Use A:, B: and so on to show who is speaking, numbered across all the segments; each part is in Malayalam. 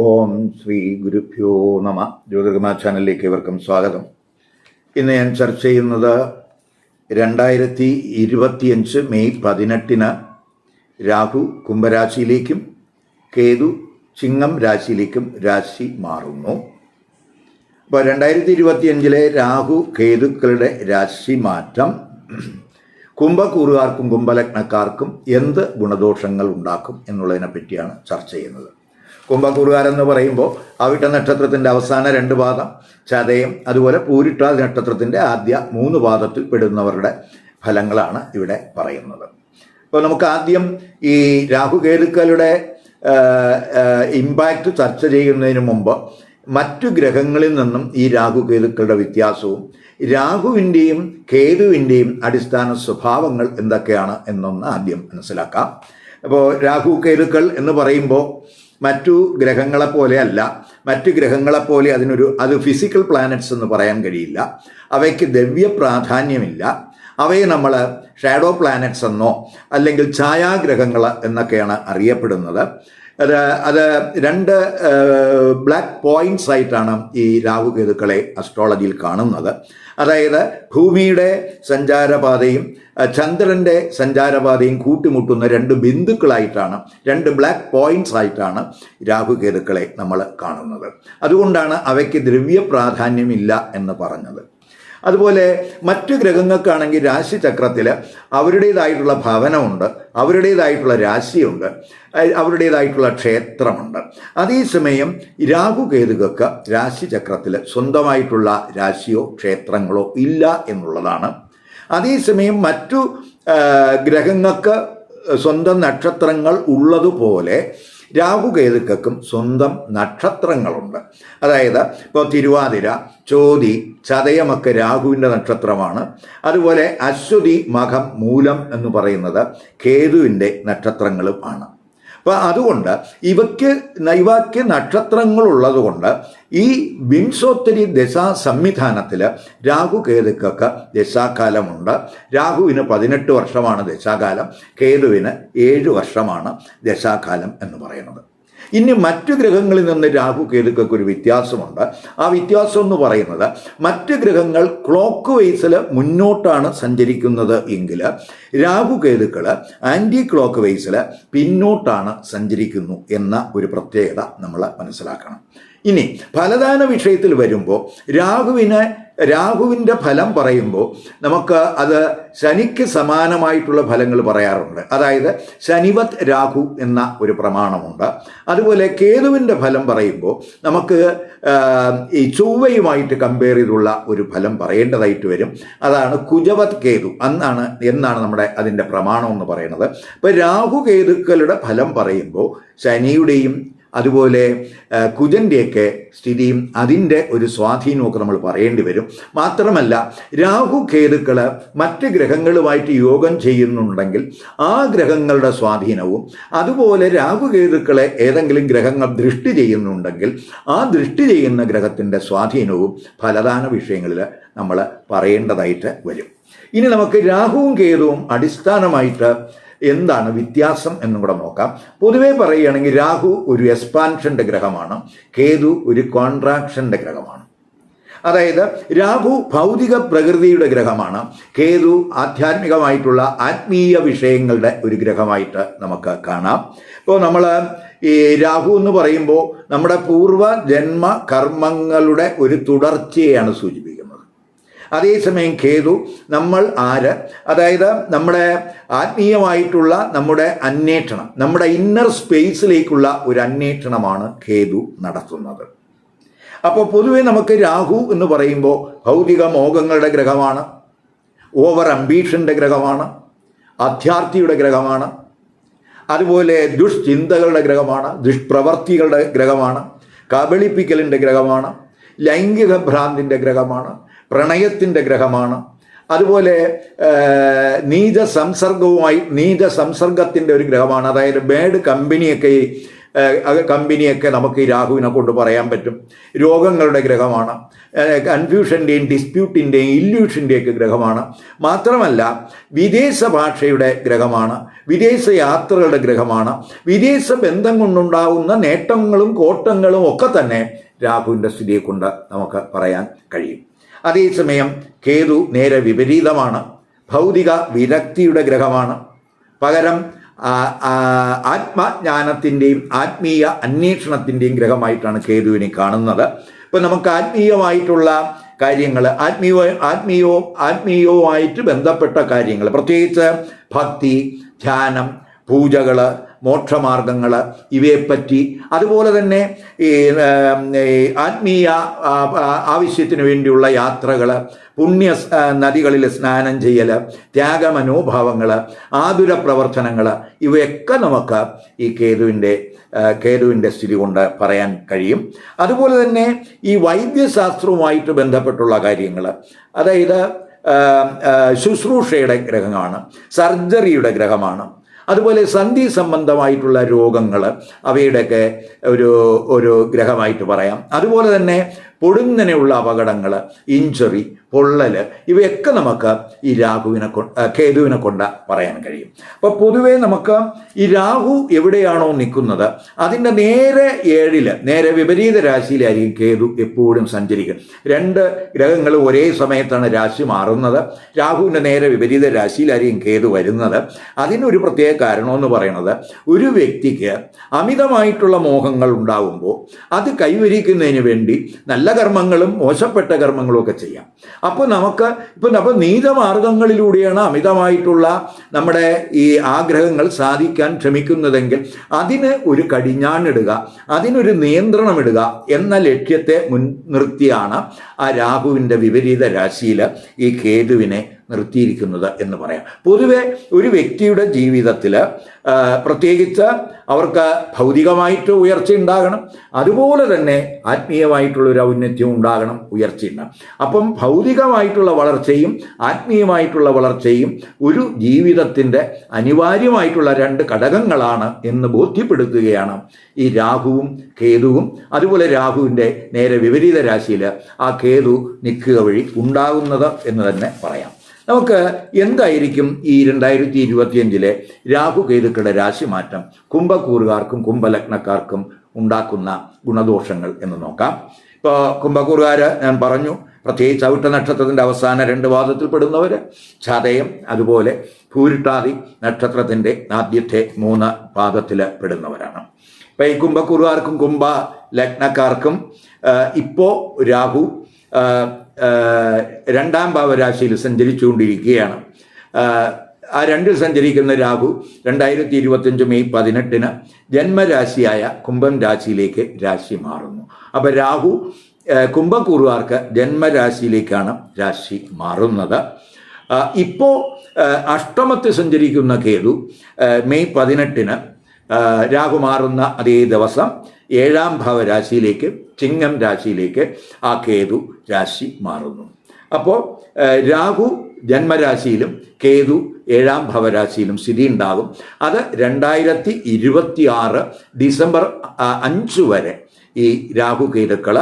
A: ഓം ശ്രീ ഗുരുഭ്യോ നമ. ജ്യോതിർഗമ ചാനലിലേക്ക് ഇവർക്കും സ്വാഗതം. ഇന്ന് ഞാൻ ചർച്ച ചെയ്യുന്നത് രണ്ടായിരത്തി ഇരുപത്തിയഞ്ച് മെയ് പതിനെട്ടിന് രാഹു കുംഭരാശിയിലേക്കും കേതു ചിങ്ങം രാശിയിലേക്കും രാശി മാറുന്നു. അപ്പോൾ രണ്ടായിരത്തി ഇരുപത്തിയഞ്ചിലെ രാഹു കേതുക്കളുടെ രാശി മാറ്റം. കുംഭക്കൂറുകാർക്കും കുംഭലഗ്നക്കാർക്കും എന്ത് ഗുണദോഷങ്ങൾ ഉണ്ടാക്കും എന്നുള്ളതിനെ പറ്റിയാണ് ചർച്ച ചെയ്യുന്നത്. കുംഭക്കൂറുകാരെന്ന് പറയുമ്പോൾ അവിട്ട നക്ഷത്രത്തിന്റെ അവസാന രണ്ട് പാദം ചതയം അതുപോലെ പൂരിട്ട നക്ഷത്രത്തിന്റെ ആദ്യ മൂന്ന് പാദത്തിൽ പെടുന്നവരുടെ ഫലങ്ങളാണ് ഇവിടെ പറയുന്നത്. അപ്പോൾ നമുക്ക് ആദ്യം ഈ രാഹുകേതുക്കളുടെ ഇമ്പാക്റ്റ് ചർച്ച ചെയ്യുന്നതിന് മുമ്പ് മറ്റു ഗ്രഹങ്ങളിൽ നിന്നും ഈ രാഹുകേതുക്കളുടെ വ്യത്യാസവും രാഹുവിന്റെയും കേതുവിന്റെയും അടിസ്ഥാന സ്വഭാവങ്ങൾ എന്തൊക്കെയാണ് എന്നൊന്ന് ആദ്യം മനസ്സിലാക്കാം. അപ്പോൾ രാഹു കേതുക്കൾ എന്ന് പറയുമ്പോൾ മറ്റു ഗ്രഹങ്ങളെ പോലെയല്ല മറ്റു ഗ്രഹങ്ങളെ പോലെ അതിനൊരു അത് ഫിസിക്കൽ പ്ലാനറ്റ്സ് എന്ന് പറയാൻ കഴിയില്ല. അവയ്ക്ക് ദ്രവ്യ പ്രാധാന്യമില്ല അവയെ നമ്മൾ ഷാഡോ പ്ലാനറ്റ്സ് എന്നോ അല്ലെങ്കിൽ ഛായാഗ്രഹങ്ങൾ എന്നൊക്കെയാണ് അറിയപ്പെടുന്നത്. അത് അത് രണ്ട് ബ്ലാക്ക് പോയിന്റ്സ് ആയിട്ടാണ് ഈ രാഹുകേതുക്കളെ അസ്ട്രോളജിയിൽ കാണുന്നത്. അതായത് ഭൂമിയുടെ സഞ്ചാരപാതയും ചന്ദ്രന്റെ സഞ്ചാരപാതയും കൂട്ടിമുട്ടുന്ന രണ്ട് ബിന്ദുക്കളായിട്ടാണ് രണ്ട് ബ്ലാക്ക് പോയിന്റ്സ് ആയിട്ടാണ് രാഹുകേതുക്കളെ നമ്മൾ കാണുന്നത്. അതുകൊണ്ടാണ് അവയ്ക്ക് ദ്രവ്യ പ്രാധാന്യമില്ല എന്ന് പറഞ്ഞത്. അതുപോലെ മറ്റു ഗ്രഹങ്ങൾക്കാണെങ്കിൽ രാശിചക്രത്തിൽ അവരുടേതായിട്ടുള്ള ഭവനമുണ്ട് അവരുടേതായിട്ടുള്ള രാശിയുണ്ട് അവരുടേതായിട്ടുള്ള ക്ഷേത്രമുണ്ട്. അതേസമയം രാഹുകേതുകൾക്ക് രാശിചക്രത്തിൽ സ്വന്തമായിട്ടുള്ള രാശിയോ ക്ഷേത്രങ്ങളോ ഇല്ല എന്നുള്ളതാണ്. അതേസമയം മറ്റു ഗ്രഹങ്ങൾക്ക് സ്വന്തം നക്ഷത്രങ്ങൾ ഉള്ളതുപോലെ രാഹുകേതുക്കൾക്കും സ്വന്തം നക്ഷത്രങ്ങളുണ്ട്. അതായത് ഇപ്പോൾ തിരുവാതിര ചോതി ചതയമൊക്കെ രാഹുവിന്റെ നക്ഷത്രമാണ്. അതുപോലെ അശ്വതി മഖം മൂലം എന്ന് പറയുന്നത് കേതുവിന്റെ നക്ഷത്രങ്ങളുമാണ് അപ്പോൾ അതുകൊണ്ട് ഇവയ്ക്ക് നൈവാക്യ നക്ഷത്രങ്ങളുള്ളത് കൊണ്ട് ഈ വിംശോത്തരി ദശാ സംവിധാനത്തിൽ രാഹു കേതുക്കൊക്കെ ദശാകാലമുണ്ട്. രാഹുവിന് പതിനെട്ട് വർഷമാണ് ദശാകാലം. കേതുവിന് ഏഴ് വർഷമാണ് ദശാകാലം എന്ന് പറയുന്നത്. ഇനി മറ്റു ഗ്രഹങ്ങളിൽ നിന്ന് രാഹു കേതുക്കൾക്ക് ഒരു വ്യത്യാസമുണ്ട്. ആ വ്യത്യാസം എന്ന് പറയുന്നത് മറ്റ് ഗ്രഹങ്ങൾ ക്ലോക്ക് വൈസിൽ മുന്നോട്ടാണ് സഞ്ചരിക്കുന്നത് എങ്കിൽ രാഹു കേതുക്കൾ ആന്റി ക്ലോക്ക് വൈസിൽ പിന്നോട്ടാണ് സഞ്ചരിക്കുന്നു എന്ന ഒരു പ്രത്യേകത നമ്മൾ മനസ്സിലാക്കണം. ഇനി ഫലദാന വിഷയത്തിൽ വരുമ്പോൾ രാഹുവിന് രാഹുവിന്റെ ഫലം പറയുമ്പോൾ നമുക്ക് അത് ശനിക്ക് സമാനമായിട്ടുള്ള ഫലങ്ങൾ പറയാറുണ്ട്. അതായത് ശനിവത് രാഹു എന്ന ഒരു പ്രമാണമുണ്ട്. അതുപോലെ കേതുവിന്റെ ഫലം പറയുമ്പോൾ നമുക്ക് ഈ ചൊവ്വയുമായിട്ട് കമ്പയർ ചെയ്തുള്ള ഒരു ഫലം പറയേണ്ടതായിട്ട് വരും. അതാണ് കുജവത് കേതു അന്നാണ് എന്നാണ് നമ്മുടെ അതിന്റെ പ്രമാണം എന്ന് പറയുന്നത്. അപ്പോൾ രാഹു കേതുക്കളുടെ ഫലം പറയുമ്പോൾ ശനിയുടെയും അതുപോലെ കുജന്റെയൊക്കെ സ്ഥിതിയും അതിന്റെ ഒരു സ്വാധീനമൊക്കെ നമ്മൾ പറയേണ്ടി വരും. മാത്രമല്ല രാഹു കേതുക്കൾ മറ്റ് ഗ്രഹങ്ങളുമായിട്ട് യോഗം ചെയ്യുന്നുണ്ടെങ്കിൽ ആ ഗ്രഹങ്ങളുടെ സ്വാധീനവും അതുപോലെ രാഹു കേതുക്കളെ ഏതെങ്കിലും ഗ്രഹങ്ങൾ ദൃഷ്ടി ചെയ്യുന്നുണ്ടെങ്കിൽ ആ ദൃഷ്ടി ചെയ്യുന്ന ഗ്രഹത്തിന്റെ സ്വാധീനവും ഫലദാന വിഷയങ്ങളിൽ നമ്മൾ പറയേണ്ടതായിട്ട് വരും. ഇനി നമുക്ക് രാഹുവും കേതുവും അടിസ്ഥാനമായിട്ട് എന്താണ് വ്യത്യാസം എന്നും കൂടെ നോക്കാം. പൊതുവെ പറയുകയാണെങ്കിൽ രാഹു ഒരു എക്സ്പാൻഷന്റെ ഗ്രഹമാണ് കേതു ഒരു കോൺട്രാക്ഷന്റെ ഗ്രഹമാണ്. അതായത് രാഹു ഭൗതിക പ്രകൃതിയുടെ ഗ്രഹമാണ് കേതു ആധ്യാത്മികമായിട്ടുള്ള ആത്മീയ വിഷയങ്ങളുടെ ഒരു ഗ്രഹമായിട്ട് നമുക്ക് കാണാം. ഇപ്പോൾ നമ്മൾ ഈ രാഹു എന്ന് പറയുമ്പോൾ നമ്മുടെ പൂർവ ജന്മ കർമ്മങ്ങളുടെ ഒരു തുടർച്ചയാണ് സൂചിപ്പിക്കുന്നത്. അതേസമയം കേതു നമ്മൾ ആര്? അതായത് നമ്മുടെ ആത്മീയമായിട്ടുള്ള നമ്മുടെ അന്വേഷണം നമ്മുടെ ഇന്നർ സ്പേസിലേക്കുള്ള ഒരു അന്വേഷണമാണ് കേതു നടത്തുന്നത്. അപ്പോൾ പൊതുവെ നമുക്ക് രാഹു എന്ന് പറയുമ്പോൾ ഭൗതിക മോഹങ്ങളുടെ ഗ്രഹമാണ് ഓവർ അംബീഷന്റെ ഗ്രഹമാണ് അധ്യാർത്ഥിയുടെ ഗ്രഹമാണ് അതുപോലെ ദുഷ്ചിന്തകളുടെ ഗ്രഹമാണ് ദുഷ്പ്രവർത്തികളുടെ ഗ്രഹമാണ് കബളിപ്പിക്കലിന്റെ ഗ്രഹമാണ് ലൈംഗിക ഭ്രാന്തിന്റെ ഗ്രഹമാണ് പ്രണയത്തിന്റെ ഗ്രഹമാണ്. അതുപോലെ നീച സംസർഗവുമായി നീച സംസർഗത്തിന്റെ ഒരു ഗ്രഹമാണ്. അതായത് ബേഡ് കമ്പനിയൊക്കെ കമ്പനിയൊക്കെ നമുക്ക് ഈ രാഹുവിനെ കൊണ്ട് പറയാൻ പറ്റും. രോഗങ്ങളുടെ ഗ്രഹമാണ്. കൺഫ്യൂഷന്റെയും ഡിസ്പ്യൂട്ടിന്റെയും ഇല്യൂഷന്റെയൊക്കെ ഗ്രഹമാണ്. മാത്രമല്ല വിദേശ ഭാഷയുടെ ഗ്രഹമാണ്. വിദേശ യാത്രകളുടെ ഗ്രഹമാണ്. വിദേശ ബന്ധം കൊണ്ടുണ്ടാകുന്ന നേട്ടങ്ങളും കോട്ടങ്ങളും ഒക്കെ തന്നെ രാഹുവിന്റെ സ്ഥിതിയെ കൊണ്ട് നമുക്ക് പറയാൻ കഴിയും. അതേസമയം കേതു നേരെ വിപരീതമാണ്. ഭൗതിക വിരക്തിയുടെ ഗ്രഹമാണ്. പകരം ആത്മജ്ഞാനത്തിന്റെയും ആത്മീയ അന്വേഷണത്തിന്റെയും ഗ്രഹമായിട്ടാണ് കേതുവിനെ കാണുന്നത്. ഇപ്പം നമുക്ക് ആത്മീയമായിട്ടുള്ള കാര്യങ്ങൾ ആത്മീയ ആത്മീയവും ആത്മീയവുമായിട്ട് ബന്ധപ്പെട്ട കാര്യങ്ങൾ പ്രത്യേകിച്ച് ഭക്തി ധ്യാനം പൂജകൾ മോക്ഷമാർഗങ്ങൾ ഇവയെപ്പറ്റി. അതുപോലെ തന്നെ ഈ ആത്മീയ ആവശ്യത്തിന് വേണ്ടിയുള്ള യാത്രകൾ പുണ്യ നദികളിൽ സ്നാനം ചെയ്യൽ ത്യാഗമനോഭാവങ്ങൾ ആതുര പ്രവർത്തനങ്ങൾ ഇവയൊക്കെ നമുക്ക് ഈ കേതുവിന്റെ കേതുവിന്റെ സ്ഥിതി കൊണ്ട് പറയാൻ കഴിയും. അതുപോലെ തന്നെ ഈ വൈദ്യശാസ്ത്രവുമായിട്ട് ബന്ധപ്പെട്ടുള്ള കാര്യങ്ങൾ അതായത് ശുശ്രൂഷയുടെ ഗ്രഹമാണ് സർജറിയുടെ ഗ്രഹമാണ്. അതുപോലെ സന്ധി സംബന്ധമായിട്ടുള്ള രോഗങ്ങൾ അവയുടെയൊക്കെ ഒരു ഒരു ഗ്രഹമായിട്ട് പറയാം. അതുപോലെ തന്നെ പൊടുന്നനെയുള്ള അപകടങ്ങൾ ഇഞ്ചുറി പൊള്ളൽ ഇവയൊക്കെ നമുക്ക് ഈ രാഹുവിനെ കൊ കേതുവിനെ കൊണ്ട് പറയാൻ കഴിയും. അപ്പോൾ പൊതുവേ നമുക്ക് ഈ രാഹു എവിടെയാണോ നിൽക്കുന്നത് അതിന്റെ നേരെ ഏഴിൽ നേരെ വിപരീത രാശിയിലായിരിക്കും കേതു എപ്പോഴും സഞ്ചരിക്കുക രണ്ട് ഗ്രഹങ്ങൾ ഒരേ സമയത്താണ് രാശി മാറുന്നത്. രാഹുവിന്റെ നേരെ വിപരീത രാശിയിലായിരിക്കും കേതു വരുന്നത്. അതിനൊരു പ്രത്യേക കാരണമെന്ന് പറയുന്നത് ഒരു വ്യക്തിക്ക് അമിതമായിട്ടുള്ള മോഹങ്ങൾ ഉണ്ടാകുമ്പോൾ അത് കൈവരിക്കുന്നതിന് വേണ്ടി നല്ല കർമ്മങ്ങളും മോശപ്പെട്ട കർമ്മങ്ങളും ഒക്കെ ചെയ്യാം. അപ്പോൾ നമുക്ക് ഇപ്പം അപ്പോൾ നീതമാർഗങ്ങളിലൂടെയാണ് അമിതമായിട്ടുള്ള നമ്മുടെ ഈ ആഗ്രഹങ്ങൾ സാധിക്കാൻ ശ്രമിക്കുന്നതെങ്കിൽ അതിന് ഒരു കടിഞ്ഞാണിടുക അതിനൊരു നിയന്ത്രണമിടുക എന്ന ലക്ഷ്യത്തെ മുൻനിർത്തിയാണ് ആ രാഹുവിന്റെ വിപരീത രാശിയിൽ ഈ കേതുവിനെ നിർത്തിയിരിക്കുന്നത് എന്ന് പറയാം. പൊതുവെ ഒരു വ്യക്തിയുടെ ജീവിതത്തിൽ പ്രത്യേകിച്ച് അവർക്ക് ഭൗതികമായിട്ട് ഉയർച്ച ഉണ്ടാകണം. അതുപോലെ തന്നെ ആത്മീയമായിട്ടുള്ള ഒരു ഔന്നത്യം ഉണ്ടാകണം ഉയർച്ച ഉണ്ടാകണം അപ്പം ഭൗതികമായിട്ടുള്ള വളർച്ചയും ആത്മീയമായിട്ടുള്ള വളർച്ചയും ഒരു ജീവിതത്തിന്റെ അനിവാര്യമായിട്ടുള്ള രണ്ട് ഘടകങ്ങളാണ് എന്ന് ബോധ്യപ്പെടുത്തുകയാണ് ഈ രാഹുവും കേതുവും. അതുപോലെ രാഹുവിന്റെ നേരെ വിപരീത രാശിയിൽ ആ കേതു നിൽക്കുക വഴി ഉണ്ടാകുന്നത് എന്ന് തന്നെ പറയാം. നമുക്ക് എന്തായിരിക്കും ഈ രണ്ടായിരത്തി ഇരുപത്തിയഞ്ചിലെ രാഹു കേതുക്കളുടെ രാശിമാറ്റം? കുംഭക്കൂറുകാർക്കും കുംഭലഗ്നക്കാർക്കും ഉണ്ടാക്കുന്ന ഗുണദോഷങ്ങൾ എന്ന് നോക്കാം. ഇപ്പോൾ കുംഭക്കൂറുകാർ ഞാൻ പറഞ്ഞു പ്രത്യേകിച്ച് അവിട്ട നക്ഷത്രത്തിന്റെ അവസാന രണ്ട് വാദത്തിൽ പെടുന്നവർ ചതയം അതുപോലെ ഭൂരിട്ടാതി നക്ഷത്രത്തിന്റെ ആദ്യത്തെ മൂന്ന് പാദത്തിൽ പെടുന്നവരാണ്. ഇപ്പം ഈ കുംഭക്കുറുകാർക്കും കുംഭ ലഗ്നക്കാർക്കും ഇപ്പോൾ രാഹു രണ്ടാം ഭാവരാശിയിൽ സഞ്ചരിച്ചുകൊണ്ടിരിക്കുകയാണ്. ആ, രണ്ട് രണ്ടിൽ സഞ്ചരിക്കുന്ന രാഹു രണ്ടായിരത്തി ഇരുപത്തഞ്ച് മെയ് പതിനെട്ടിന് ജന്മരാശിയായ കുംഭം രാശിയിലേക്ക് രാശി മാറുന്നു. അപ്പോൾ രാഹു കുംഭക്കൂറുകാർക്ക് ജന്മരാശിയിലേക്കാണ് രാശി മാറുന്നത്. ഇപ്പോ ഇപ്പോൾ അഷ്ടമത്തിൽ സഞ്ചരിക്കുന്ന കേതു മെയ് പതിനെട്ടിന് രാഹു മാറുന്ന അതേ ദിവസം ഏഴാം ഭാവരാശിയിലേക്ക് ചിങ്ങം രാശിയിലേക്ക് ആ കേതു രാശി മാറുന്നു. അപ്പോൾ രാഹു ജന്മരാശിയിലും കേതു ഏഴാം ഭവരാശിയിലും സ്ഥിതി ഉണ്ടാകും അത് രണ്ടായിരത്തി ഇരുപത്തി ആറ് ഡിസംബർ അഞ്ച് വരെ ഈ രാഹു കേതുക്കൾ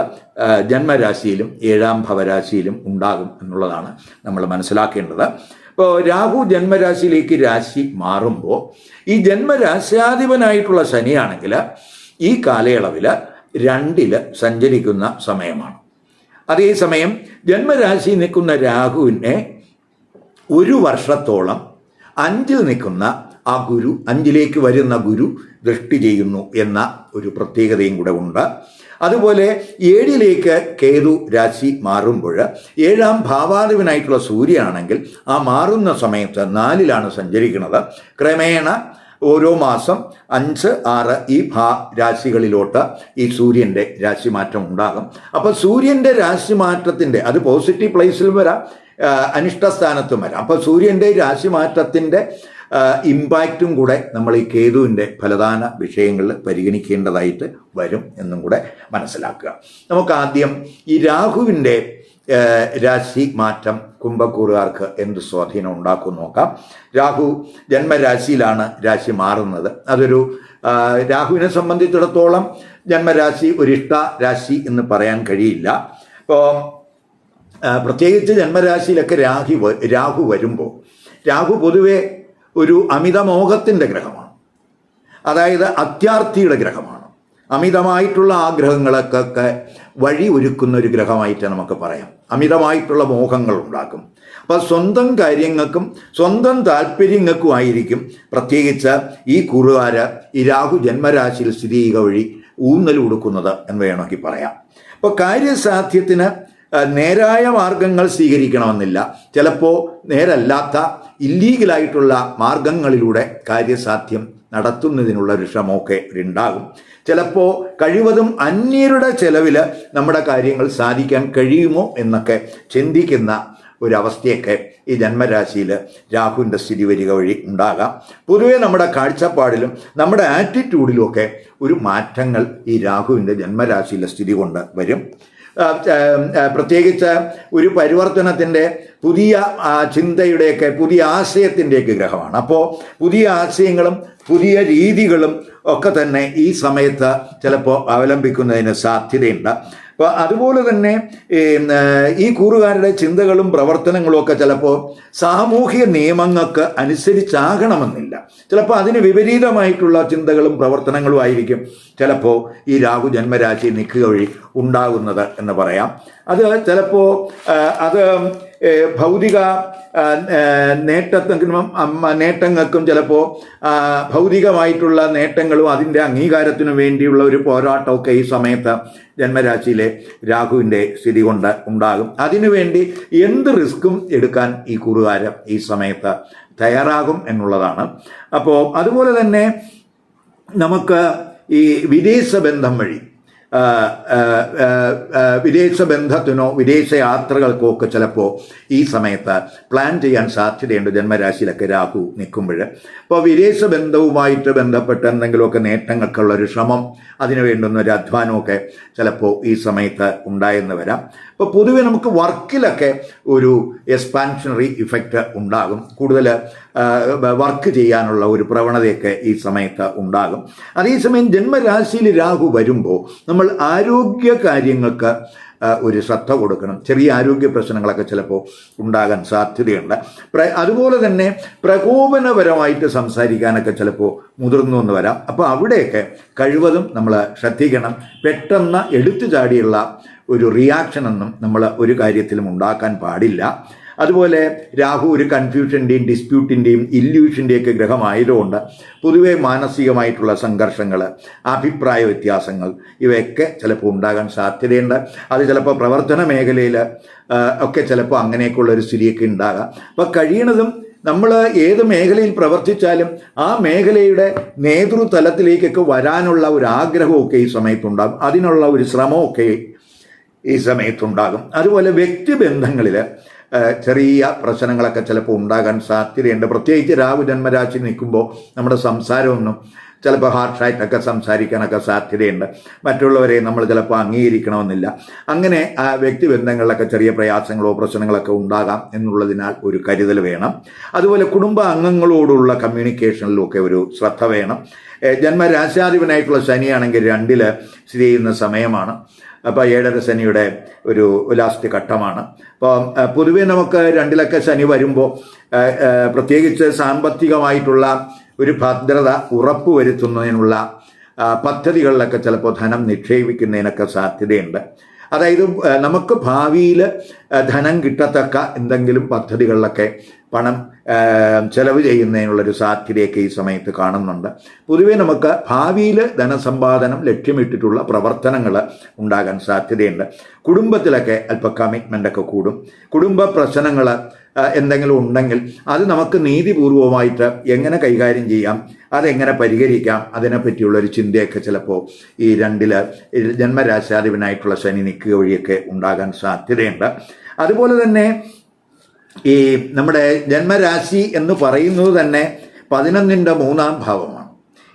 A: ജന്മരാശിയിലും ഏഴാം ഭവരാശിയിലും ഉണ്ടാകും എന്നുള്ളതാണ് നമ്മൾ മനസ്സിലാക്കേണ്ടത്. ഇപ്പോൾ രാഹു ജന്മരാശിയിലേക്ക് രാശി മാറുമ്പോൾ ഈ ജന്മരാശ്യാധിപനായിട്ടുള്ള ശനിയാണെങ്കിൽ ഈ കാലയളവിൽ രണ്ടിൽ സഞ്ചരിക്കുന്ന സമയമാണ്. അതേസമയം ജന്മരാശി നിൽക്കുന്ന രാഹുവിനെ ഒരു വർഷത്തോളം അഞ്ചിൽ നിൽക്കുന്ന ആ ഗുരു അഞ്ചിലേക്ക് വരുന്ന ഗുരു ദൃഷ്ടി ചെയ്യുന്നു എന്ന ഒരു പ്രത്യേകതയും കൂടെ ഉണ്ട്. അതുപോലെ ഏഴിലേക്ക് കേതു രാശി മാറുമ്പോൾ ഏഴാം ഭാവാധിപനായിട്ടുള്ള സൂര്യനാണെങ്കിൽ ആ മാറുന്ന സമയത്ത് നാലിലാണ് സഞ്ചരിക്കുന്നത്. ക്രമേണ ഓരോ മാസം അഞ്ച് ആറ് ഈ ഭാ രാശികളിലോട്ട് ഈ സൂര്യന്റെ രാശിമാറ്റം ഉണ്ടാകും. അപ്പോൾ സൂര്യന്റെ രാശിമാറ്റത്തിന്റെ അത് പോസിറ്റീവ് പ്ലേസിൽ വരാം അനിഷ്ടസ്ഥാനത്തും വരാം. അപ്പോൾ സൂര്യന്റെ രാശിമാറ്റത്തിന്റെ ഇമ്പാക്റ്റും കൂടെ നമ്മൾ ഈ കേതുവിന്റെ ഫലദാന വിഷയങ്ങളിൽ പരിഗണിക്കേണ്ടതായിട്ട് വരും എന്നും കൂടെ മനസ്സിലാക്കുക. നമുക്ക് ആദ്യം ഈ രാഹുവിന്റെ രാശി മാറ്റം കുംഭക്കൂറുകാർക്ക് എന്ത് സ്വാധീനം ഉണ്ടാക്കും നോക്കാം. രാഹു ജന്മരാശിയിലാണ് രാശി മാറുന്നത്. അതൊരു രാഹുവിനെ സംബന്ധിച്ചിടത്തോളം ജന്മരാശി ഒരു ഇഷ്ട രാശി എന്ന് പറയാൻ കഴിയില്ല. അപ്പോൾ പ്രത്യേകിച്ച് ജന്മരാശിയിലൊക്കെ രാഹി രാഹു വരുമ്പോൾ രാഹു പൊതുവെ ഒരു അമിതമോഹത്തിന്റെ ഗ്രഹമാണ്. അതായത് അത്യാർത്ഥിയുടെ ഗ്രഹമാണ്. അമിതമായിട്ടുള്ള ആഗ്രഹങ്ങളൊക്കെ വഴി ഒരുക്കുന്ന ഒരു ഗ്രഹമായിട്ട് നമുക്ക് പറയാം. അമിതമായിട്ടുള്ള മോഹങ്ങൾ ഉണ്ടാക്കും. അപ്പോൾ സ്വന്തം കാര്യങ്ങൾക്കും സ്വന്തം താല്പര്യങ്ങൾക്കും ആയിരിക്കും. പ്രത്യേകിച്ച് ഈ കുറുകാര് ഈ രാഹു ജന്മരാശിയിൽ സ്ഥിതി ചെയ്യുക വഴി ഊന്നൽ കൊടുക്കുന്നത് എന്ന് വേണമെങ്കിൽ പറയാം. അപ്പോൾ കാര്യസാധ്യത്തിന് നേരായ മാർഗങ്ങൾ സ്വീകരിക്കണമെന്നില്ല. ചിലപ്പോൾ നേരല്ലാത്ത ഇല്ലീഗലായിട്ടുള്ള മാർഗങ്ങളിലൂടെ കാര്യസാധ്യം നടത്തുന്നതിനുള്ള ഒരു ശ്രമമൊക്കെ ഉണ്ടാകും. ചിലപ്പോൾ കഴിവതും അന്യരുടെ ചെലവിൽ നമ്മുടെ കാര്യങ്ങൾ സാധിക്കാൻ കഴിയുമോ എന്നൊക്കെ ചിന്തിക്കുന്ന ഒരവസ്ഥയൊക്കെ ഈ ജന്മരാശിയിൽ രാഹുവിന്റെ സ്ഥിതി വരിക വഴി ഉണ്ടാകാം. പൊതുവേ നമ്മുടെ കാഴ്ചപ്പാടിലും നമ്മുടെ ആറ്റിറ്റ്യൂഡിലും ഒക്കെ ഒരു മാറ്റങ്ങൾ ഈ രാഹുവിന്റെ ജന്മരാശിയിലെ സ്ഥിതി കൊണ്ട് വരും. പ്രത്യേകിച്ച് ഒരു പരിവർത്തനത്തിന്റെ പുതിയ ചിന്തയുടെയൊക്കെ പുതിയ ആശയത്തിന്റെയൊക്കെ ഗ്രഹമാണ്. അപ്പോൾ പുതിയ ആശയങ്ങളും പുതിയ രീതികളും ഒക്കെ തന്നെ ഈ സമയത്ത് ചിലപ്പോൾ അവലംബിക്കുന്നതിന് സാധ്യതയുണ്ട്. അപ്പോൾ അതുപോലെ തന്നെ ഈ, കൂറുകാരുടെ ചിന്തകളും പ്രവർത്തനങ്ങളും ഒക്കെ ചിലപ്പോൾ സാമൂഹിക നിയമങ്ങൾക്ക് അനുസരിച്ചാകണമെന്നില്ല. ചിലപ്പോൾ അതിന് വിപരീതമായിട്ടുള്ള ചിന്തകളും പ്രവർത്തനങ്ങളും ആയിരിക്കും ചിലപ്പോൾ ഈ രാഹു ജന്മരാശി നിൽക്കുക വഴി ഉണ്ടാകുന്നത് എന്ന് പറയാം. അത് ചിലപ്പോൾ അത് ഭൗതിക നേട്ടത്തിനും നേട്ടങ്ങൾക്കും ചിലപ്പോൾ ഭൗതികമായിട്ടുള്ള നേട്ടങ്ങളും അതിന്റെ അംഗീകാരത്തിനു വേണ്ടിയുള്ള ഒരു പോരാട്ടമൊക്കെ ഈ സമയത്ത് ജന്മരാശിയിലെ രാഹുവിന്റെ സ്ഥിതി കൊണ്ട് ഉണ്ടാകും. അതിനുവേണ്ടി എന്ത് റിസ്ക്കും എടുക്കാൻ ഈ കുറുകാരം ഈ സമയത്ത് തയ്യാറാകും എന്നുള്ളതാണ്. അപ്പോൾ അതുപോലെ തന്നെ നമുക്ക് ഈ വിദേശ ബന്ധം വഴി വിദേശ ബന്ധത്തിനോ വിദേശ യാത്രകൾക്കോ ഒക്കെ ചിലപ്പോൾ ഈ സമയത്ത് പ്ലാൻ ചെയ്യാൻ സാധ്യതയുണ്ട്. ജന്മരാശിയിലൊക്കെ രാഹു നിൽക്കുമ്പോൾ അപ്പോൾ വിദേശ ബന്ധവുമായിട്ട് ബന്ധപ്പെട്ട് എന്തെങ്കിലുമൊക്കെ നേട്ടങ്ങൾക്കുള്ള ഒരു ശ്രമം അതിനു വേണ്ടുന്ന ഒരു അധ്വാനമൊക്കെ ചിലപ്പോൾ ഈ സമയത്ത് ഉണ്ടായെന്ന് വരാം. അപ്പോൾ പൊതുവെ നമുക്ക് വർക്കിലൊക്കെ ഒരു എക്സ്പാൻഷനറി ഇഫക്റ്റ് ഉണ്ടാകും. കൂടുതൽ വർക്ക് ചെയ്യാനുള്ള ഒരു പ്രവണതയൊക്കെ ഈ സമയത്ത് ഉണ്ടാകും. അതേസമയം ജന്മരാശിയിൽ രാഹു വരുമ്പോൾ നമ്മൾ ആരോഗ്യ കാര്യങ്ങൾക്ക് ഒരു ശ്രദ്ധ കൊടുക്കണം. ചെറിയ ആരോഗ്യ പ്രശ്നങ്ങളൊക്കെ ചിലപ്പോൾ ഉണ്ടാകാൻ സാധ്യതയുണ്ട്. അതുപോലെ തന്നെ പ്രകോപനപരമായിട്ട് സംസാരിക്കാനൊക്കെ ചിലപ്പോൾ മുതിർന്നു എന്ന് വരാം. അപ്പോൾ അവിടെയൊക്കെ കഴിവതും നമ്മൾ ശ്രദ്ധിക്കണം. പെട്ടെന്ന് എടുത്തു ചാടിയുള്ള ഒരു റിയാക്ഷനൊന്നും നമ്മൾ ഒരു കാര്യത്തിലും ഉണ്ടാക്കാൻ പാടില്ല. അതുപോലെ രാഹു ഒരു കൺഫ്യൂഷന്റെയും ഡിസ്പ്യൂട്ടിന്റെയും ഇല്യൂഷന്റെയൊക്കെ ഗ്രഹമായതുകൊണ്ട് പൊതുവെ മാനസികമായിട്ടുള്ള സംഘർഷങ്ങൾ അഭിപ്രായ വ്യത്യാസങ്ങൾ ഇവയൊക്കെ ചിലപ്പോൾ ഉണ്ടാകാൻ സാധ്യതയുണ്ട്. അത് ചിലപ്പോൾ പ്രവർത്തന മേഖലയിൽ ഒക്കെ ചിലപ്പോൾ അങ്ങനെയൊക്കെയുള്ള ഒരു സ്ഥിതിയൊക്കെ ഉണ്ടാകാം. അപ്പോൾ കഴിയണതും നമ്മൾ ഏത് മേഖലയിൽ പ്രവർത്തിച്ചാലും ആ മേഖലയുടെ നേതൃതലത്തിലേക്കൊക്കെ വരാനുള്ള ഒരു ആഗ്രഹമൊക്കെ ഈ സമയത്തുണ്ടാകും. അതിനുള്ള ഒരു ശ്രമമൊക്കെ ഈ സമയത്തുണ്ടാകും. അതുപോലെ വ്യക്തിബന്ധങ്ങളിൽ ചെറിയ പ്രശ്നങ്ങളൊക്കെ ചിലപ്പോൾ ഉണ്ടാകാൻ സാധ്യതയുണ്ട്. പ്രത്യേകിച്ച് രാഹു ജന്മരാശി നിൽക്കുമ്പോൾ നമ്മുടെ സംസാരമൊന്നും ചിലപ്പോൾ ഹാർഷായിട്ടൊക്കെ സംസാരിക്കാനൊക്കെ സാധ്യതയുണ്ട്. മറ്റുള്ളവരെ നമ്മൾ ചിലപ്പോൾ അംഗീകരിക്കണമെന്നില്ല. അങ്ങനെ ആ വ്യക്തി വ്യക്തിബന്ധങ്ങളിലൊക്കെ ചെറിയ പ്രയാസങ്ങളോ പ്രശ്നങ്ങളൊക്കെ ഉണ്ടാകാം എന്നുള്ളതിനാൽ ഒരു കരുതൽ വേണം. അതുപോലെ കുടുംബ അംഗങ്ങളോടുള്ള കമ്മ്യൂണിക്കേഷനിലൊക്കെ ഒരു ശ്രദ്ധ വേണം. ജന്മരാശാധിപനായിട്ടുള്ള ശനിയാണെങ്കിൽ രണ്ടിൽ സ്ഥിതി ചെയ്യുന്ന സമയമാണ്. അപ്പോൾ ഏഴര ശനിയുടെ ഒരു ലാസ്റ്റ് ഘട്ടമാണ്. അപ്പോൾ പൊതുവേ നമുക്ക് രണ്ടിലൊക്കെ ശനി വരുമ്പോൾ പ്രത്യേകിച്ച് സാമ്പത്തികമായിട്ടുള്ള ഒരു ഭദ്രത ഉറപ്പുവരുത്തുന്നതിനുള്ള പദ്ധതികളിലൊക്കെ ചിലപ്പോൾ ധനം നിക്ഷേപിക്കുന്നതിനൊക്കെ സാധ്യതയുണ്ട്. അതായത് നമുക്ക് ഭാവിയിൽ ധനം കിട്ടത്തക്ക എന്തെങ്കിലും പദ്ധതികളിലൊക്കെ പണം ചെലവ് ചെയ്യുന്നതിനുള്ളൊരു സാധ്യതയൊക്കെ ഈ സമയത്ത് കാണുന്നുണ്ട്. പൊതുവേ നമുക്ക് ഭാവിയിൽ ധനസമ്പാദനം ലക്ഷ്യമിട്ടിട്ടുള്ള പ്രവർത്തനങ്ങൾ ഉണ്ടാകാൻ സാധ്യതയുണ്ട്. കുടുംബത്തിലൊക്കെ അല്പം കമ്മിറ്റ്മെന്റ് ഒക്കെ കൂടും. കുടുംബ പ്രശ്നങ്ങൾ എന്തെങ്കിലും ഉണ്ടെങ്കിൽ അത് നമുക്ക് നീതിപൂർവമായിട്ട് എങ്ങനെ കൈകാര്യം ചെയ്യാം അതെങ്ങനെ പരിഹരിക്കാം അതിനെപ്പറ്റിയുള്ള ഒരു ചിന്തയൊക്കെ ചിലപ്പോൾ ഈ രണ്ടിൽ ജന്മരാശാധിപനായിട്ടുള്ള ശനി നിൽക്കുക വഴിയൊക്കെ ഉണ്ടാകാൻ സാധ്യതയുണ്ട്. അതുപോലെ തന്നെ ഈ നമ്മുടെ ജന്മരാശി എന്ന് പറയുന്നത് തന്നെ പതിനൊന്നിന്റെ മൂന്നാം ഭാവമാണ്.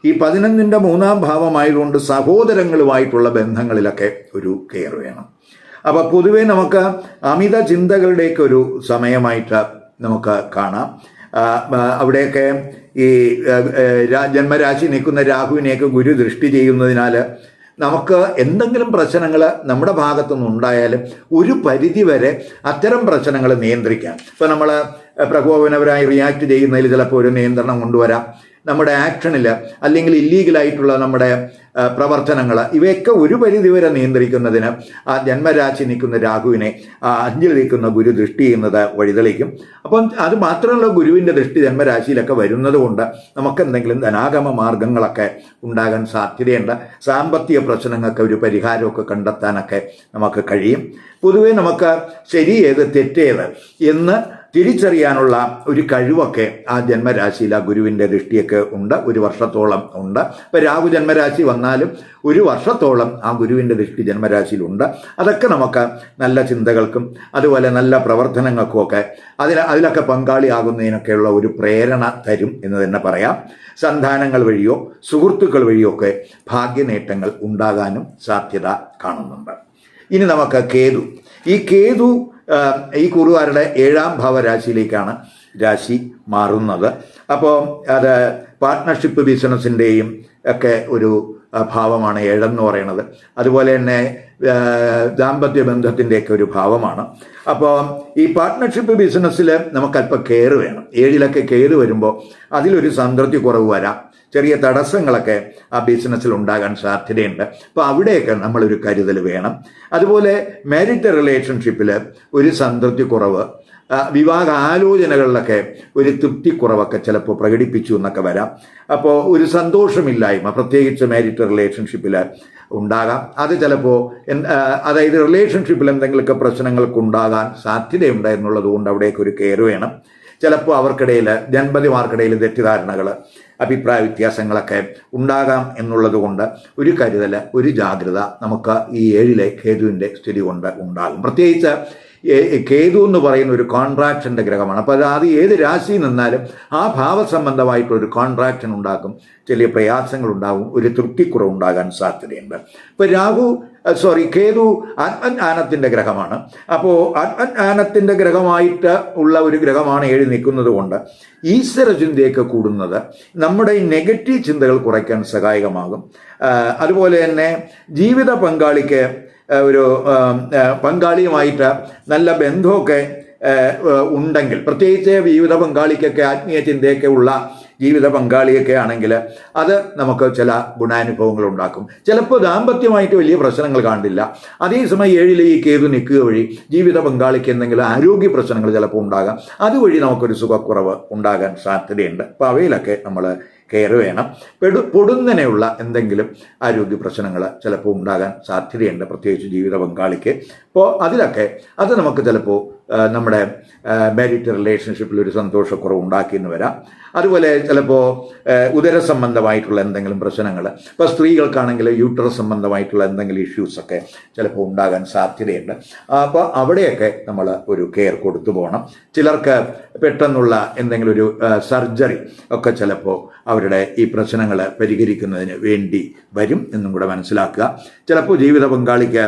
A: ഈ പതിനൊന്നിന്റെ മൂന്നാം ഭാവമായതുകൊണ്ട് സഹോദരങ്ങളുമായിട്ടുള്ള ബന്ധങ്ങളിലൊക്കെ ഒരു കെയർ വേണം. അപ്പോൾ പൊതുവെ നമുക്ക് അമിത ചിന്തകളുടെയൊക്കെ ഒരു സമയമായിട്ട് നമുക്ക് കാണാം. അവിടെയൊക്കെ ഈ ജന്മരാശി നിൽക്കുന്ന രാഹുവിനെയൊക്കെ ഗുരു ദൃഷ്ടി ചെയ്യുന്നതിനാൽ നമുക്ക് എന്തെങ്കിലും പ്രശ്നങ്ങൾ നമ്മുടെ ഭാഗത്തുനിന്ന് ഉണ്ടായാലും ഒരു പരിധിവരെ അത്തരം പ്രശ്നങ്ങൾ നിയന്ത്രിക്കാം. ഇപ്പോൾ നമ്മൾ പ്രകോപനപരമായി റിയാക്ട് ചെയ്യുന്നതിൽ ചിലപ്പോൾ ഒരു നിയന്ത്രണം കൊണ്ടുവരാം. നമ്മുടെ ആക്ഷനിൽ അല്ലെങ്കിൽ ഇല്ലീഗലായിട്ടുള്ള നമ്മുടെ പ്രവർത്തനങ്ങൾ ഇവയൊക്കെ ഒരു പരിധിവരെ നിയന്ത്രിക്കുന്നതിന് ആ ജന്മരാശി നിൽക്കുന്ന രാഹുവിനെ ആ അഞ്ചിൽ നിൽക്കുന്ന ഗുരു ദൃഷ്ടി ചെയ്യുന്നത് വഴിതെളിക്കും. അപ്പം അത് മാത്രമല്ല ഗുരുവിന്റെ ദൃഷ്ടി ജന്മരാശിയിലൊക്കെ വരുന്നത് കൊണ്ട് നമുക്ക് എന്തെങ്കിലും ധനാഗമ മാർഗങ്ങളൊക്കെ ഉണ്ടാകാൻ സാധ്യതയുണ്ട്. സാമ്പത്തിക പ്രശ്നങ്ങൾക്ക് ഒരു പരിഹാരമൊക്കെ കണ്ടെത്താനൊക്കെ നമുക്ക് കഴിയും. പൊതുവേ നമുക്ക് ശരി ഏത് തെറ്റേത് എന്ന് തിരിച്ചറിയാനുള്ള ഒരു കഴിവൊക്കെ ആ ജന്മരാശിയിൽ ആ ഗുരുവിന്റെ ദൃഷ്ടിയൊക്കെ ഉണ്ട്. ഒരു വർഷത്തോളം ഉണ്ട്. ഇപ്പം രാഹു ജന്മരാശി വന്നാലും ഒരു വർഷത്തോളം ആ ഗുരുവിന്റെ ദൃഷ്ടി ജന്മരാശിയിലുണ്ട് അതൊക്കെ നമുക്ക് നല്ല ചിന്തകൾക്കും അതുപോലെ നല്ല പ്രവർത്തനങ്ങൾക്കും ഒക്കെ അതിൽ അതിലൊക്കെ പങ്കാളിയാകുന്നതിനൊക്കെയുള്ള ഒരു പ്രേരണ തരും എന്ന് തന്നെ പറയാം. സന്താനങ്ങൾ വഴിയോ സുഹൃത്തുക്കൾ വഴിയോ ഒക്കെ ഭാഗ്യനേട്ടങ്ങൾ ഉണ്ടാകാനും സാധ്യത കാണുന്നുണ്ട്. ഇനി നമുക്ക് കേതു. ഈ കേതു ഈ കുറുകാരുടെ ഏഴാം ഭാവരാശിയിലേക്കാണ് രാശി മാറുന്നത്. അപ്പോൾ അത് പാർട്ട്ണർഷിപ്പ് ബിസിനസ്സിന്റെയും ഒക്കെ ഒരു ഭാവമാണ് ഏഴെന്ന് പറയുന്നത്. അതുപോലെ തന്നെ ദാമ്പത്യ ബന്ധത്തിന്റെയൊക്കെ ഒരു ഭാവമാണ്. അപ്പോൾ ഈ പാർട്ട്ണർഷിപ്പ് ബിസിനസ്സിൽ നമുക്കല്പം കെയർ വേണം. ഏഴിലൊക്കെ കെയർ വരുമ്പോൾ അതിലൊരു സംതൃപ്തി കുറവ് വരാം. ചെറിയ തടസ്സങ്ങളൊക്കെ ആ ബിസിനസ്സിൽ ഉണ്ടാകാൻ സാധ്യതയുണ്ട്. അപ്പോൾ അവിടെയൊക്കെ നമ്മളൊരു കരുതൽ വേണം. അതുപോലെ മാരിറ്റ് റിലേഷൻഷിപ്പിൽ ഒരു സംതൃപ്തി കുറവ് വിവാഹ ആലോചനകളിലൊക്കെ ഒരു തൃപ്തിക്കുറവൊക്കെ ചിലപ്പോൾ പ്രകടിപ്പിച്ചു എന്നൊക്കെ വരാം. അപ്പോൾ ഒരു സന്തോഷമില്ലായ്മ പ്രത്യേകിച്ച് മാരിറ്റ് റിലേഷൻഷിപ്പിൽ ഉണ്ടാകാം. അത് ചിലപ്പോൾ അതായത് റിലേഷൻഷിപ്പിൽ എന്തെങ്കിലുമൊക്കെ പ്രശ്നങ്ങൾക്ക് ഉണ്ടാകാൻ സാധ്യതയുണ്ട് എന്നുള്ളത് കൊണ്ട് അവിടേക്ക് ഒരു കെയർ വേണം. ചിലപ്പോൾ അവർക്കിടയിൽ ദമ്പതിമാർക്കിടയിൽ തെറ്റിദ്ധാരണകൾ അഭിപ്രായ വ്യത്യാസങ്ങളൊക്കെ ഉണ്ടാകാം എന്നുള്ളത് കൊണ്ട് ഒരു കരുതൽ ഒരു ജാഗ്രത നമുക്ക് ഈ ഏഴിലെ കേതുവിന്റെ സ്ഥിതി കൊണ്ട് ഉണ്ടാകും. പ്രത്യേകിച്ച് കേതു എന്ന് പറയുന്ന ഒരു കോൺട്രാക്ഷന്റെ ഗ്രഹമാണ്. അപ്പോൾ അത് ഏത് രാശിയിൽ നിന്നാലും ആ ഭാവസംബന്ധമായിട്ടൊരു കോൺട്രാക്ഷൻ ഉണ്ടാക്കും. ചെറിയ പ്രയാസങ്ങൾ ഉണ്ടാകും ഒരു തൃപ്തിക്കുറവ് ഉണ്ടാകാൻ സാധ്യതയുണ്ട്. ഇപ്പോൾ രാഹു സോറി കേതു ആത്മജ്ഞാനത്തിന്റെ ഗ്രഹമാണ്. അപ്പോൾ ആത്മജ്ഞാനത്തിന്റെ ഗ്രഹമായിട്ട് ഉള്ള ഒരു ഗ്രഹമാണ് ഏഴ് നിൽക്കുന്നത് കൊണ്ട് ഈശ്വര ചിന്തയൊക്കെ കൂടുന്നത് നമ്മുടെ ഈ നെഗറ്റീവ് ചിന്തകൾ കുറയ്ക്കാൻ സഹായകമാകും. അതുപോലെ തന്നെ ജീവിത പങ്കാളിക്ക് ഒരു പങ്കാളിയുമായിട്ട് നല്ല ബന്ധമൊക്കെ ഉണ്ടെങ്കിൽ പ്രത്യേകിച്ച് ജീവിത പങ്കാളിക്കൊക്കെ ആത്മീയ ചിന്തയൊക്കെ ഉള്ള ജീവിത പങ്കാളിയൊക്കെ ആണെങ്കിൽ അത് നമുക്ക് ചില ഗുണാനുഭവങ്ങൾ ഉണ്ടാക്കും. ചിലപ്പോൾ ദാമ്പത്യമായിട്ട് വലിയ പ്രശ്നങ്ങൾ കാണില്ല. അതേസമയം ഏഴിലെ ഈ കേതു നിൽക്കുക വഴി ജീവിത പങ്കാളിക്ക് എന്തെങ്കിലും ആരോഗ്യ പ്രശ്നങ്ങൾ ചിലപ്പോൾ ഉണ്ടാകാം. അതുവഴി നമുക്കൊരു സുഖക്കുറവ് ഉണ്ടാകാൻ സാധ്യതയുണ്ട്. അപ്പോൾ അവയിലൊക്കെ നമ്മൾ കെയർ വേണം. പെടു പൊടുന്നനെയുള്ള എന്തെങ്കിലും ആരോഗ്യ പ്രശ്നങ്ങൾ ചിലപ്പോൾ ഉണ്ടാകാൻ സാധ്യതയുണ്ട് പ്രത്യേകിച്ച് ജീവിത പങ്കാളിക്ക്. അപ്പോൾ അതിലൊക്കെ അത് നമുക്ക് ചിലപ്പോൾ നമ്മുടെ മാരിറ്റ് റിലേഷൻഷിപ്പിൽ ഒരു സന്തോഷക്കുറവ് ഉണ്ടാക്കിയെന്ന് വരാം. അതുപോലെ ചിലപ്പോൾ ഉദര സംബന്ധമായിട്ടുള്ള എന്തെങ്കിലും പ്രശ്നങ്ങൾ ഇപ്പോൾ സ്ത്രീകൾക്കാണെങ്കിൽ യൂട്രസ് സംബന്ധമായിട്ടുള്ള എന്തെങ്കിലും ഇഷ്യൂസൊക്കെ ചിലപ്പോൾ ഉണ്ടാകാൻ സാധ്യതയുണ്ട്. അപ്പോൾ അവിടെയൊക്കെ നമ്മൾ ഒരു കെയർ കൊടുത്തു പോകണം ചിലർക്ക് പെട്ടെന്നുള്ള എന്തെങ്കിലും ഒരു സർജറി ഒക്കെ ചിലപ്പോൾ അവരുടെ ഈ പ്രശ്നങ്ങൾ പരിഹരിക്കുന്നതിന് വേണ്ടി വരും എന്നും കൂടെ മനസ്സിലാക്കുക. ചിലപ്പോൾ ജീവിത പങ്കാളിക്ക്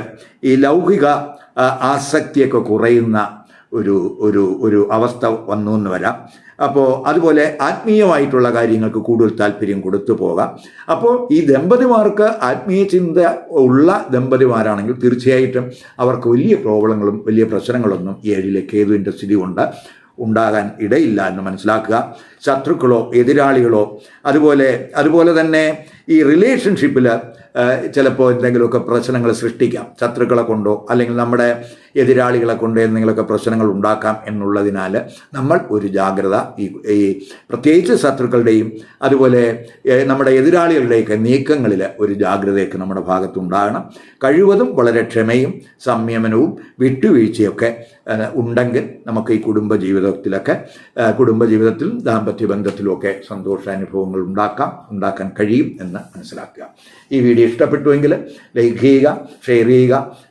A: ഈ ലൗകിക ആസക്തിയൊക്കെ കുറയുന്ന ഒരു ഒരു ഒരു അവസ്ഥ വന്നു എന്ന് വരാം. അപ്പോൾ അതുപോലെ ആത്മീയമായിട്ടുള്ള കാര്യങ്ങൾക്ക് കൂടുതൽ താല്പര്യം കൊടുത്തു പോകാം. അപ്പോൾ ഈ ദമ്പതിമാർക്ക് ആത്മീയ ചിന്ത ഉള്ള ദമ്പതിമാരാണെങ്കിൽ തീർച്ചയായിട്ടും അവർക്ക് വലിയ പ്രോബ്ലങ്ങളും വലിയ പ്രശ്നങ്ങളൊന്നും ഈ ഏഴിലെ കേതുവിന്റെ സ്ഥിതി കൊണ്ട് ഉണ്ടാകാൻ ഇടയില്ല എന്ന് മനസ്സിലാക്കുക. ശത്രുക്കളോ എതിരാളികളോ അതുപോലെ അതുപോലെ തന്നെ ഈ റിലേഷൻഷിപ്പിൽ ചിലപ്പോൾ എന്തെങ്കിലുമൊക്കെ പ്രശ്നങ്ങൾ സൃഷ്ടിക്കാം. ശത്രുക്കളെ കൊണ്ടോ അല്ലെങ്കിൽ നമ്മുടെ എതിരാളികളെ കൊണ്ട് എന്തെങ്കിലുമൊക്കെ പ്രശ്നങ്ങൾ ഉണ്ടാക്കാം എന്നുള്ളതിനാൽ നമ്മൾ ഒരു ജാഗ്രത ഈ ഈ പ്രത്യേകിച്ച് ശത്രുക്കളുടെയും അതുപോലെ നമ്മുടെ എതിരാളികളുടെയൊക്കെ നീക്കങ്ങളിൽ ഒരു ജാഗ്രതയൊക്കെ നമ്മുടെ ഭാഗത്തുണ്ടാകണം കഴിവതും വളരെ ക്ഷമയും സംയമനവും വിട്ടുവീഴ്ചയൊക്കെ ഉണ്ടെങ്കിൽ നമുക്ക് ഈ കുടുംബ ജീവിതത്തിലൊക്കെ കുടുംബ ജീവിതത്തിലും ദാമ്പത്യ ബന്ധത്തിലുമൊക്കെ സന്തോഷാനുഭവങ്ങൾ ഉണ്ടാക്കാം ഉണ്ടാക്കാൻ കഴിയും എന്ന് മനസ്സിലാക്കുക. ഈ വീഡിയോ ഇഷ്ടപ്പെട്ടുവെങ്കിൽ ലൈക്ക് ചെയ്യുക ഷെയർ ചെയ്യുക